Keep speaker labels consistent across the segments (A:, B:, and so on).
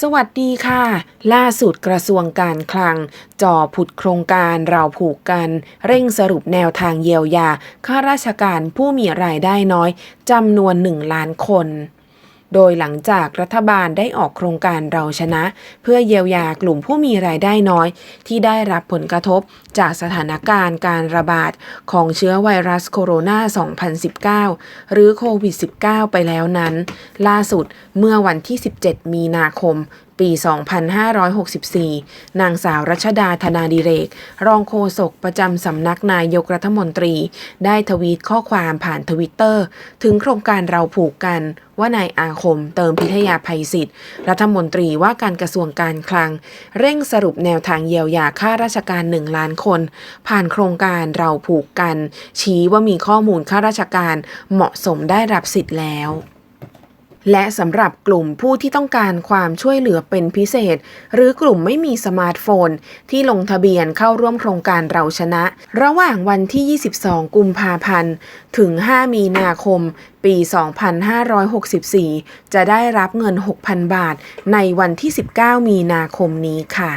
A: สวัสดีค่ะ ล่าสุดกระทรวงการคลัง จ่อผุดโครงการเราผูกกัน เร่งสรุปแนวทางเยียวยา ข้าราชการผู้มีรายได้น้อยจำนวน1ล้านคน โดยหลังจากรัฐบาลได้ออกโครงการเราชนะ เพื่อเยียวยากลุ่มผู้มีรายได้น้อย ที่ได้รับผลกระทบจากสถานการณ์การระบาดของเชื้อไวรัสโคโรนา 2019 หรือโควิด -19 ไปแล้วนั้น ล่าสุดเมื่อวันที่ 17 มีนาคม ปี 2564 นางสาวรัชดาธนาดิเรก รองโฆษกประจำสำนักนายกรัฐมนตรี ได้ทวีตข้อความผ่านทวิตเตอร์ ถึงโครงการเราผูกกันว่านายอาคมเติมพิทยาภัยศิษย์รัฐมนตรีว่าการกระทรวงการคลัง เร่งสรุปแนวทางเยียวยาค่าราชการ1ล้านคน ผ่านโครงการเราผูกกัน ชี้ว่ามีข้อมูลข้าราชการเหมาะสมได้รับสิทธิ์แล้ว และสำหรับกลุ่มผู้ที่ต้องการความช่วยเหลือเป็นพิเศษ หรือกลุ่มไม่มีสมาร์ทโฟน ที่ลงทะเบียนเข้าร่วมโครงการเราชนะ ระหว่างวันที่ 22 กุมภาพันธ์ ถึง 5 มีนาคม ปี 2564 จะได้รับเงิน 6,000 บาท ในวันที่ 19 มีนาคมนี้ค่ะ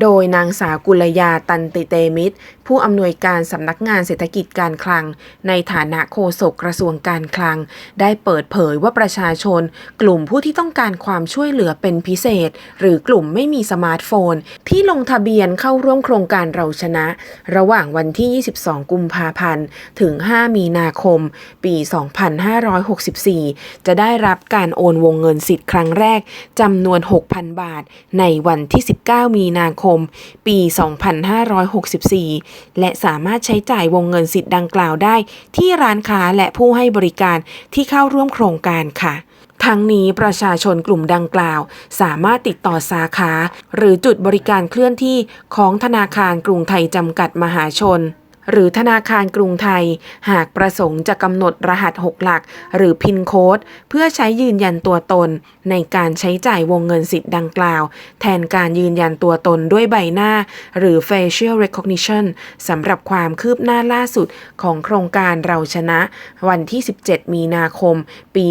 A: โดยนางสาวกุลยาตันติเตมิตร ผู้อำนวยการสำนักงานเศรษฐกิจการคลัง ในฐานะโฆษกกระทรวงการคลัง ได้เปิดเผยว่าประชาชน กลุ่มผู้ที่ต้องการความช่วยเหลือเป็นพิเศษ หรือกลุ่มไม่มีสมาร์ทโฟน ที่ลงทะเบียนเข้าร่วมโครงการเราชนะ ระหว่างวันที่ 22 กุมภาพันธ์ ถึง 5 มีนาคม ปี 2564 จะได้รับการโอนวงเงินสิทธิ์ครั้งแรกจำนวน 6,000 บาท ในวันที่ 19 มีนาคม ปี 2564และสามารถใช้จ่ายวงเงินสิทธิ์ดังกล่าวได้ ที่ร้านค้าและผู้ให้บริการที่เข้าร่วมโครงการค่ะทั้งนี้ประชาชนกลุ่มดังกล่าว สามารถติดต่อสาขา หรือจุดบริการเคลื่อนที่ของธนาคารกรุงไทยจำกัดมหาชน หรือธนาคารกรุงไทย หากประสงค์จะกำหนดรหัส 6 หลัก หรือพินโค้ดเพื่อใช้ยืนยันตัวตน ในการใช้จ่ายวงเงินสิทธิ์ดังกล่าว แทนการยืนยันตัวตนด้วยใบหน้า หรือ facial recognition สำหรับความคืบหน้าล่าสุดของโครงการเราชนะ วันที่ 17 มีนาคม ปี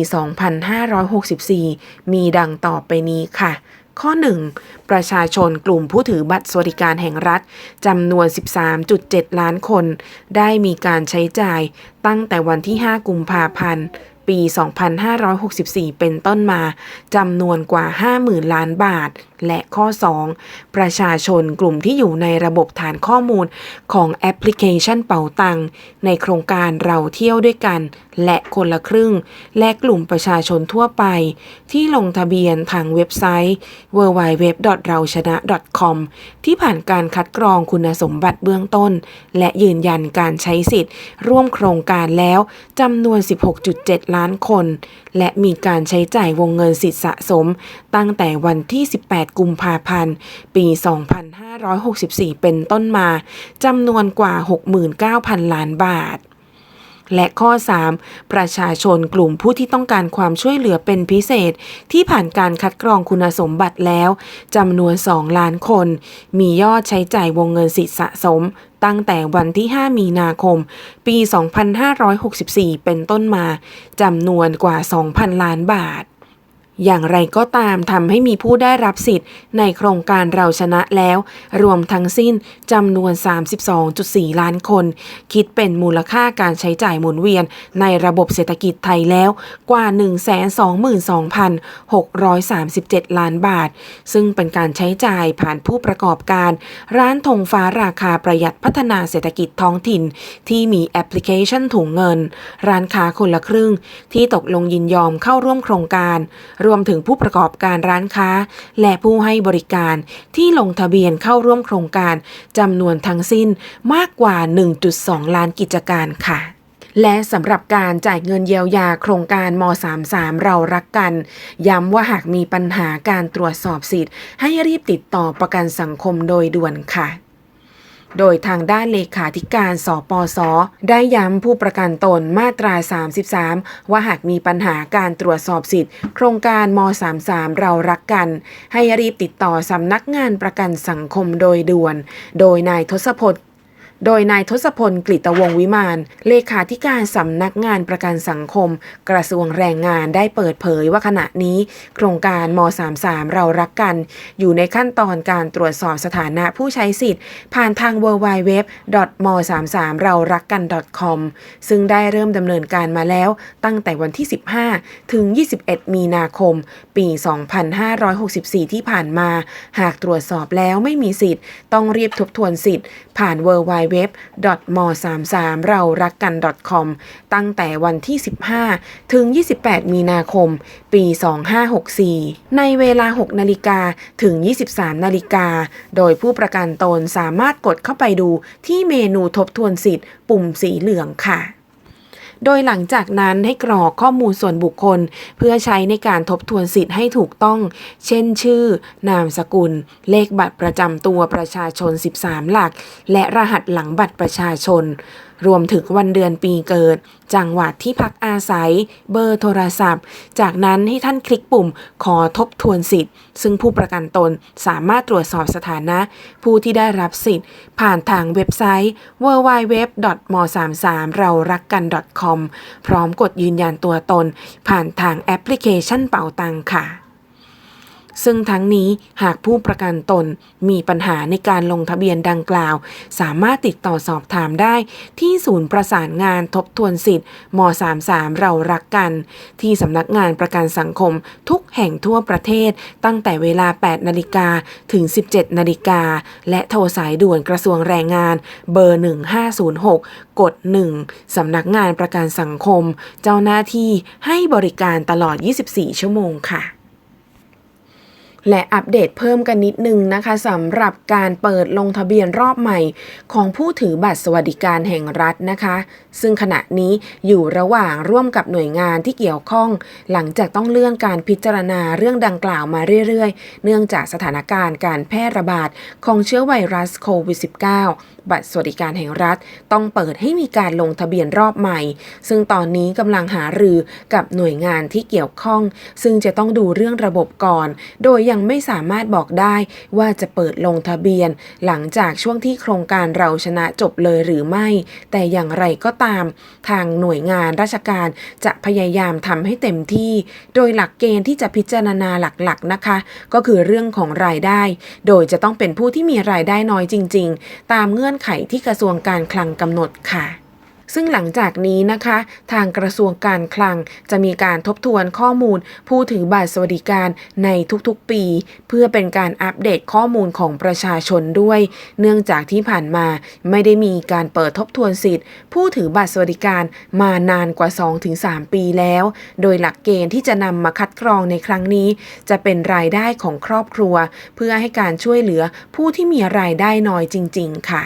A: 2564 มีดังต่อไปนี้ค่ะ ข้อ 1. ประชาชนกลุ่มผู้ถือบัตรสวัสดิการแห่งรัฐจำนวน 13.7 ล้านคน ได้มีการใช้จ่ายตั้งแต่วันที่ 5 กุมภาพันธ์ ปี 2564 เป็นต้นมาจำนวนกว่า 50,000 ล้านบาท และข้อ 2. ประชาชนกลุ่มที่อยู่ในระบบฐานข้อมูลของแอปพลิเคชันเป๋าตัง ในโครงการเราเที่ยวด้วยกัน และคนละครึ่ง และกลุ่มประชาชนทั่วไป ที่ลงทะเบียนทางเว็บไซต์ www.rauchana.com ที่ผ่านการคัดกรองคุณสมบัติเบื้องต้น และยืนยันการใช้สิทธิ์ ร่วมโครงการแล้วจำนวน 16.7 ล้านคน และมีการใช้จ่ายวงเงินสิทธิสะสม ตั้งแต่วันที่ 18กุมภาพันธ์ ปี 2564 เป็นต้นมาจำนวนกว่า 69,000 ล้านบาท และข้อ 3 ประชาชนกลุ่มผู้ที่ต้องการความช่วยเหลือเป็นพิเศษ ที่ผ่านการคัดกรองคุณสมบัติแล้วจำนวน 2 ล้านคน มียอดใช้จ่ายวงเงินสิทธิสะสมตั้งแต่วันที่ 5 มีนาคม ปี 2564 เป็นต้นมาจำนวนกว่า 2,000 ล้านบาท อย่างไรก็ตามทำให้มีผู้ได้รับสิทธิ์ในโครงการเราชนะแล้ว รวมทั้งสิ้นจำนวน 32.4 ล้านคน คิดเป็นมูลค่าการใช้จ่ายหมุนเวียนในระบบเศรษฐกิจไทยแล้วกว่า 122,637 ล้านบาท ซึ่งเป็นการใช้จ่ายผ่านผู้ประกอบการ ร้านธงฟ้าราคาประหยัดพัฒนาเศรษฐกิจท้องถิ่น ที่มีแอปพลิเคชันถุงเงิน ร้านค้าคนละครึ่ง ที่ตกลงยินยอมเข้าร่วมโครงการรวมถึงผู้ประกอบการร้านค้า และผู้ให้บริการที่ลงทะเบียนเข้าร่วมโครงการจำนวนทั้งสิ้นมากกว่า 1.2 ล้านกิจการค่ะและสำหรับการจ่ายเงินเยียวยาโครงการม 33 เรารักกัน ย้ำว่าหากมีปัญหาการตรวจสอบสิทธิ์ ให้รีบติดต่อประกันสังคมโดยด่วนค่ะ โดยทางด้านเลขาธิการสปส ได้ย้ำผู้ประกันตนมาตรา 33 ว่าหากมีปัญหาการตรวจสอบสิทธิ์ โครงการม 33 เรารักกัน ให้รีบติดต่อสำนักงานประกันสังคมโดยด่วน โดยนายทศพล โดยนายทศพลกฤตวงวิมาน เลขาธิการสำนักงานประกันสังคม กระทรวงแรงงานได้เปิดเผยว่าขณะนี้ โครงการม 33 เรารักกัน อยู่ในขั้นตอนการตรวจสอบสถานะผู้ใช้สิทธิ์ ผ่านทาง w w w m 3 3เรารักกัน .com ซึ่งได้เริ่มดำเนินการมาแล้วตั้งแต่วันที่ 15 ถึง 21 มีนาคม ปี 2564 ที่ผ่านมา หากตรวจสอบแล้วไม่มีสิทธิ์ ต้องรีบทบทวนสิทธิ์ ผ่าน w w w m 3 3เรารักกัน .com ตั้งแต่วันที่ 15 ถึง 28 มีนาคม ปี 2564 ในเวลา 6 นาฬิกาถึง 23 นาฬิกา โดยผู้ประกันตนสามารถกดเข้าไปดูที่เมนูทบทวนสิทธิ์ ปุ่มสีเหลืองค่ะ โดยหลังจากนั้นให้กรอกข้อมูลส่วนบุคคล เพื่อใช้ในการทบทวนสิทธิ์ให้ถูกต้อง เช่นชื่อ นามสกุล เลขบัตรประจำตัวประชาชน 13 หลัก และรหัสหลังบัตรประชาชน รวมถึงวันเดือนปีเกิด จังหวัดที่พักอาศัย เบอร์โทรศัพท์ จากนั้นให้ท่านคลิกปุ่มขอทบทวนสิทธิ์ ซึ่งผู้ประกันตนสามารถตรวจสอบสถานะ ผู้ที่ได้รับสิทธิ์ ผ่านทางเว็บไซต์ www.m33 เรารักกัน .com พร้อมกดยืนยันตัวตน ผ่านทางแอปพลิเคชันเป่าตังค่ะ ซึ่งทั้งนี้หากผู้ประกันตนมีปัญหาในการลงทะเบียนดังกล่าว สามารถติดต่อสอบถามได้ที่ศูนย์ประสานงานทบทวนสิทธิ์ม 33 เรารักกัน ที่สำนักงานประกันสังคมทุกแห่งทั่วประเทศ ตั้งแต่เวลา 8 นาฬิกาถึง 17 นาฬิกา และโทรสายด่วนกระทรวงแรงงาน เบอร์ 1506 กด 1 สำนักงานประกันสังคม เจ้าหน้าที่ให้บริการตลอด 24 ชั่วโมงค่ะ และอัปเดตเพิ่มกันนิดนึงนะคะสำหรับการเปิดลงทะเบียนรอบใหม่ ของผู้ถือบัตรสวัสดิการแห่งรัฐนะคะ ซึ่งขณะนี้อยู่ระหว่างร่วมกับหน่วยงานที่เกี่ยวข้อง หลังจากต้องเลื่อนการพิจารณาเรื่องดังกล่าวมาเรื่อยๆ เนื่องจากสถานการณ์การแพร่ระบาดของเชื้อไวรัสโควิด -19 บัตรสวัสดิการแห่งรัฐ ต้องเปิดให้มีการลงทะเบียนรอบใหม่ ซึ่งตอนนี้กำลังหารือกับหน่วยงานที่เกี่ยวข้อง ซึ่งจะต้องดูเรื่องระบบก่อน โดยยังไม่สามารถบอกได้ว่าจะเปิดลงทะเบียน หลังจากช่วงที่โครงการเราชนะจบเลยหรือไม่ แต่อย่างไรก็ตาม ทางหน่วยงานราชการจะพยายามทำให้เต็มที่ โดยหลักเกณฑ์ที่จะพิจารณาหลักๆนะคะ ก็คือเรื่องของรายได้ โดยจะต้องเป็นผู้ที่มีรายได้น้อยจริง ๆ ตามเงื่อนไขที่กระทรวงการคลังกำหนดค่ะ ซึ่งหลังจากนี้นะคะ ทางกระทรวงการคลังจะมีการทบทวนข้อมูลผู้ถือบัตรสวัสดิการในทุกๆปี เพื่อเป็นการอัปเดตข้อมูลของประชาชนด้วย เนื่องจากที่ผ่านมาไม่ได้มีการเปิดทบทวนสิทธิ์ ผู้ถือบัตรสวัสดิการมานานกว่า 2-3 ปีแล้ว โดยหลักเกณฑ์ที่จะนำมาคัดกรองในครั้งนี้ จะเป็นรายได้ของครอบครัว เพื่อให้การช่วยเหลือผู้ที่มีรายได้น้อยจริง ๆ ค่ะ